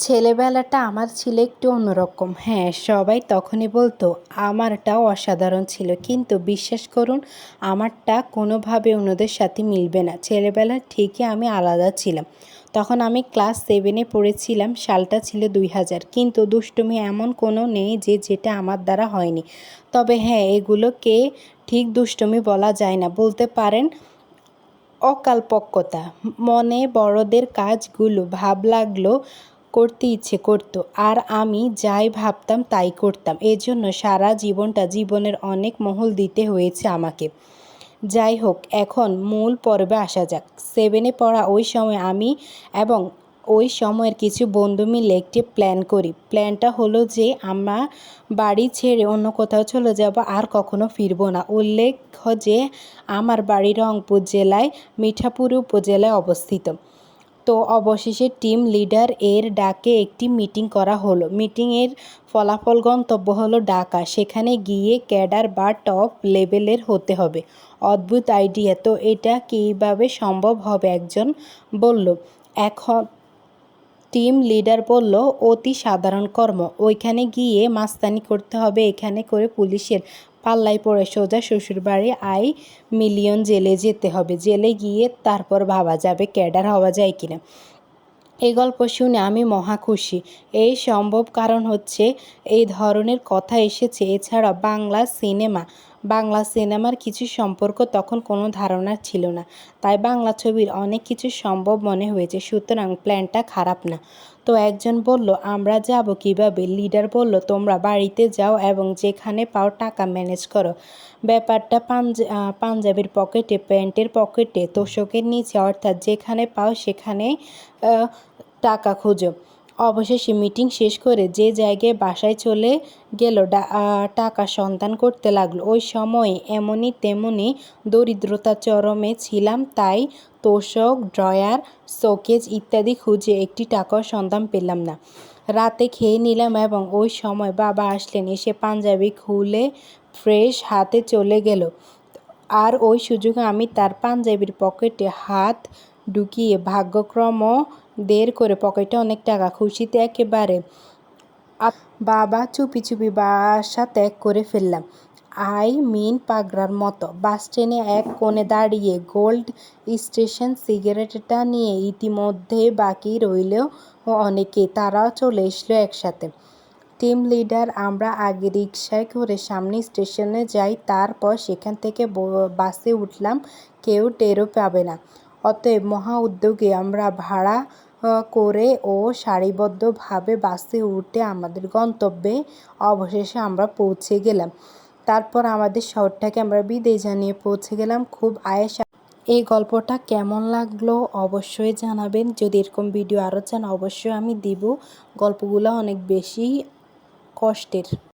ছেলেবেলাটা আমার ছিল একটু অন্যরকম। হ্যাঁ সবাই তখনই বলতো, আমারটাও অসাধারণ ছিল। কিন্তু বিশ্বাস করুন, আমারটা কোনোভাবে অন্যদের সাথে মিলবে না। ছেলেবেলা ঠিকই আমি আলাদা ছিলাম। তখন আমি ক্লাস সেভেনে পড়েছিলাম, সালটা ছিল দুই হাজার। কিন্তু দুষ্টুমি এমন কোনো নেই যে, যেটা আমার দ্বারা হয়নি। তবে হ্যাঁ এগুলোকে ঠিক দুষ্টুমি বলা যায় না। বলতে পারেন, অকালপক্কতা। মনে বড়দের কাজগুলো, ভাব লাগল করতে ইচ্ছে করতো। আর আমি যাই ভাবতাম তাই করতাম। এজন্য সারা জীবনটা জীবনের অনেক মহল দিতে হয়েছে আমাকে। যাই হোক, এখন মূল পর্বে আসা যাক। সেভেনে পড়া ওই সময় আমি এবং ওই সময়ের কিছু বন্ধু মিলে একটি প্ল্যান করি। প্ল্যানটা হলো যে, আমরা বাড়ি ছেড়ে অন্য কোথাও চলে যাব, আর কখনো ফিরবো না। উল্লেখ্য যে, আমার বাড়ি রংপুর জেলায় মিঠাপুর উপজেলায় অবস্থিত। তো অবশেষে টিম লিডার এর ডাকে একটি মিটিং করা হলো। মিটিংয়ের ফলাফল গন্তব্য হলো ডাকা সেখানে গিয়ে ক্যাডার বা টপ লেভেলের হতে হবে। অদ্ভুত আইডিয়া। তো এটা কীভাবে সম্ভব হবে? একজন বলল। এখন টিম লিডার বলল, অতি সাধারণ কর্ম। ওইখানে গিয়ে মাস্তানি করতে হবে। এখানে করে পুলিশের পাল্লায় পড়ে সোজা শ্বশুরবাড়ি আই মিলিয়ন জেলে যেতে হবে। জেলে গিয়ে তারপর ভাবা যাবে ক্যাডার হওয়া যায় কিনা। এই গল্প শুনে আমি মহা খুশি। এই সম্ভব কারণ হচ্ছে এই ধরনের কথা এসেছে। এছাড়া বাংলা সিনেমা, বাংলা সিনেমার কিছু সম্পর্ক তখন কোনো ধারণা ছিল না। তাই বাংলা ছবির অনেক কিছু সম্ভব মনে হয়েছে। সুতরাং প্ল্যানটা খারাপ না। তো একজন বলল, আমরা যাব কীভাবে? লিডার বলল, তোমরা বাড়িতে যাও এবং যেখানে পাও টাকা ম্যানেজ করো। ব্যাপারটা পাঞ্জাবের পকেটে, প্যান্টের পকেটে, তোষকের নিচে, অর্থাৎ যেখানে পাও সেখানে টাকা খোঁজো। অবশেষে মিটিং শেষ করে যে জায়গায় বাসায় চলে গেল টাকা সন্ধান করতে লাগল। ওই সময়ে এমনই তেমনি দরিদ্রতা চরমে ছিলাম, তাই তোষক, ড্রয়ার, শোকেজ ইত্যাদি খুঁজে একটি টাকাও সন্ধান পেলাম না। রাতে খেয়ে নিলাম এবং ওই সময় বাবা আসলেন, এসে পাঞ্জাবি খুলে ফ্রেশ হাতে চলে গেল। আর ওই সুযোগে আমি তার পাঞ্জাবির পকেটে হাত ঢুকিয়ে ভাগ্যক্রম দের করে পকেটে অনেক টাকা, খুশিতে একেবারে বাবা চুপি চুপি বাসা ত্যাগ করে ফেললাম। আই মিন পাগড়ার মতো, বাস ট্রেনে এক কোণে দাঁড়িয়ে গোল্ড স্টেশন সিগারেটটা নিয়ে ইতিমধ্যে বাকি রইলেও অনেকে, তারাও চলে এসলো একসাথে। টিম লিডার, আমরা আগে রিক্সায় করে সামনে স্টেশনে যাই, তারপর সেখান থেকে বাসে উঠলাম, কেউ টেরও পাবে না। অতএব মহা উদ্যোগে আমরা ভাড়া করে ও সারিবদ্ধভাবে বাসে উঠে আমাদের গন্তব্যে অবশেষে আমরা পৌঁছে গেলাম। তারপর আমাদের শহরটাকে আমরা বিদেয় জানিয়ে পৌঁছে গেলাম। খুব আয়েস এই গল্পটা কেমন লাগল অবশ্যই জানাবেন। যদি এরকম ভিডিও আরও চান, অবশ্যই আমি দিব। গল্পগুলো অনেক বেশি কষ্টের।